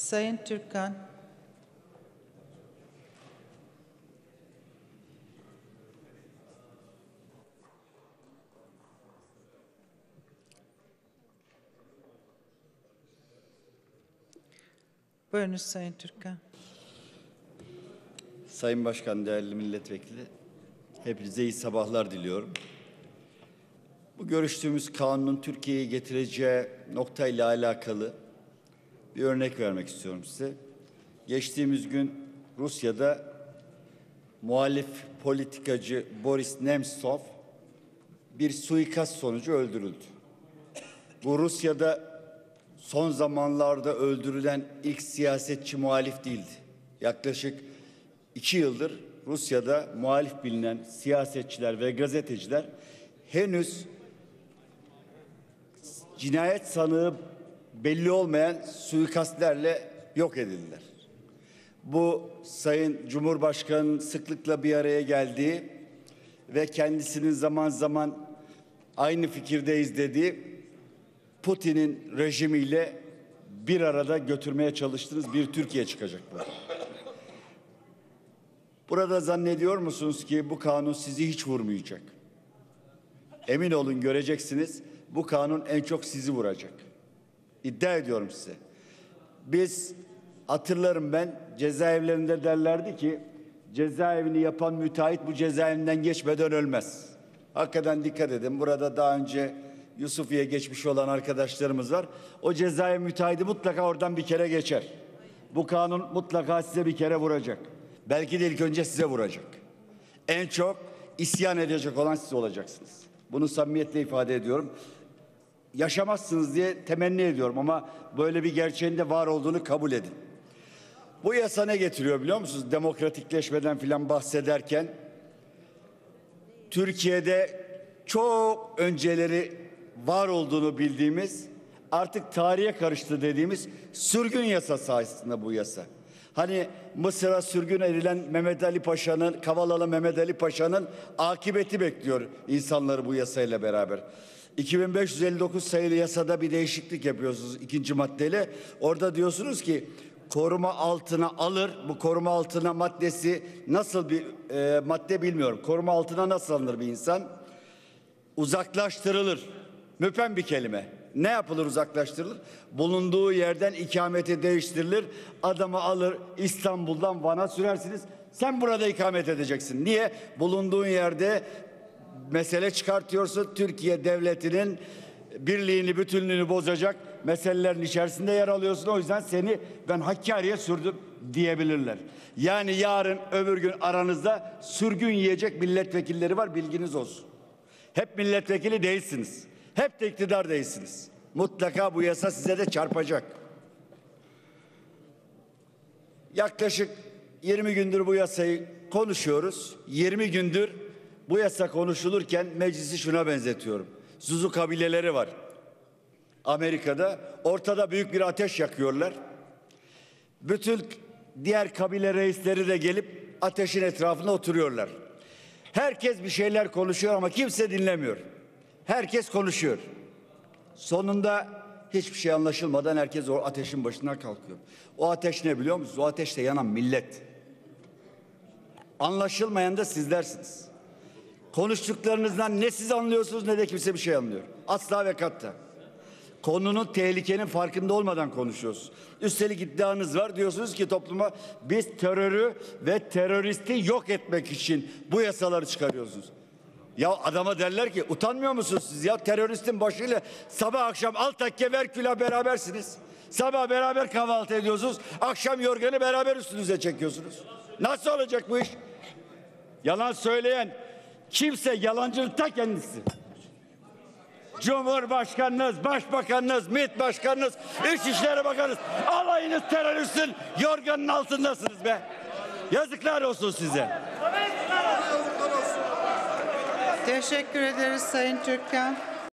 Sayın Türkan. Buyurunuz Sayın Türkan. Sayın Başkan, değerli milletvekili, hepinize iyi sabahlar diliyorum. Bu görüştüğümüz kanunun Türkiye'yi getireceği noktayla alakalı bir örnek vermek istiyorum size. Geçtiğimiz gün Rusya'da muhalif politikacı Boris Nemtsov bir suikast sonucu öldürüldü. Bu Rusya'da son zamanlarda öldürülen ilk siyasetçi muhalif değildi. Yaklaşık iki yıldır Rusya'da muhalif bilinen siyasetçiler ve gazeteciler henüz cinayet sanığı belli olmayan suikastlerle yok edildiler. Bu Sayın Cumhurbaşkanı'nın sıklıkla bir araya geldiği ve kendisinin zaman zaman aynı fikirdeyiz dediği Putin'in rejimiyle bir arada götürmeye çalıştığınız bir Türkiye çıkacaklar. Burada zannediyor musunuz ki bu kanun sizi hiç vurmayacak? Emin olun göreceksiniz bu kanun en çok sizi vuracak. İddia ediyorum size. Biz hatırlarım ben cezaevlerinde derlerdi ki cezaevini yapan müteahhit bu cezaevinden geçmeden ölmez. Hakikaten dikkat edin. Burada daha önce Yusufiye geçmiş olan arkadaşlarımız var. O cezaevi müteahhidi mutlaka oradan bir kere geçer. Bu kanun mutlaka size bir kere vuracak. Belki de ilk önce size vuracak. En çok isyan edecek olan siz olacaksınız. Bunu samimiyetle ifade ediyorum. Yaşamazsınız diye temenni ediyorum ama böyle bir gerçeğin de var olduğunu kabul edin. Bu yasa ne getiriyor biliyor musunuz? Demokratikleşmeden filan bahsederken Türkiye'de çok önceleri var olduğunu bildiğimiz artık tarihe karıştı dediğimiz sürgün yasası aslında bu yasa. Hani Mısır'a sürgün edilen Mehmet Ali Paşa'nın, Kavalalı Mehmet Ali Paşa'nın akıbeti bekliyor insanları bu yasayla beraber. 2559 sayılı yasada bir değişiklik yapıyorsunuz ikinci maddeyle. Orada diyorsunuz ki koruma altına alır. Bu koruma altına maddesi nasıl bir e, madde bilmiyorum. Koruma altına nasıl alınır bir insan? Uzaklaştırılır. Müpem bir kelime. Ne yapılır uzaklaştırılır? Bulunduğu yerden ikameti değiştirilir. Adamı alır İstanbul'dan Van'a sürersiniz. Sen burada ikamet edeceksin. Niye? Bulunduğun yerde mesele çıkartıyorsun. Türkiye devletinin birliğini, bütünlüğünü bozacak meselelerin içerisinde yer alıyorsun. O yüzden seni ben Hakkari'ye sürdüm diyebilirler. Yani yarın öbür gün aranızda sürgün yiyecek milletvekilleri var bilginiz olsun. Hep milletvekili değilsiniz. Hep de iktidar değilsiniz. Mutlaka bu yasa size de çarpacak. Yaklaşık 20 gündür bu yasayı konuşuyoruz. 20 gündür bu yasa konuşulurken meclisi şuna benzetiyorum. Zuzu kabileleri var. Amerika'da ortada büyük bir ateş yakıyorlar. Bütün diğer kabile reisleri de gelip ateşin etrafında oturuyorlar. Herkes bir şeyler konuşuyor ama kimse dinlemiyor. Herkes konuşuyor. Sonunda hiçbir şey anlaşılmadan herkes o ateşin başından kalkıyor. O ateş ne biliyor musunuz? O ateşte yanan millet. Anlaşılmayan da sizlersiniz. Konuştuklarınızdan ne siz anlıyorsunuz ne de kimse bir şey anlıyor. Asla ve katta. Konunun tehlikenin farkında olmadan konuşuyorsunuz. Üstelik iddianız var diyorsunuz ki topluma biz terörü ve teröristi yok etmek için bu yasaları çıkarıyorsunuz. Ya adama derler ki utanmıyor musunuz siz ya teröristin başıyla sabah akşam alt takke verküla berabersiniz. Sabah beraber kahvaltı ediyorsunuz. Akşam yorganı beraber üstünüze çekiyorsunuz. Nasıl olacak bu iş? Yalan söyleyen kimse yalancının ta kendisi. Cumhurbaşkanınız, başbakanınız, MİT başkanınız, İçişleri Bakanınız alayınız teröristin yorganın altındasınız be. Yazıklar olsun size. Teşekkür ederiz Sayın Türkan.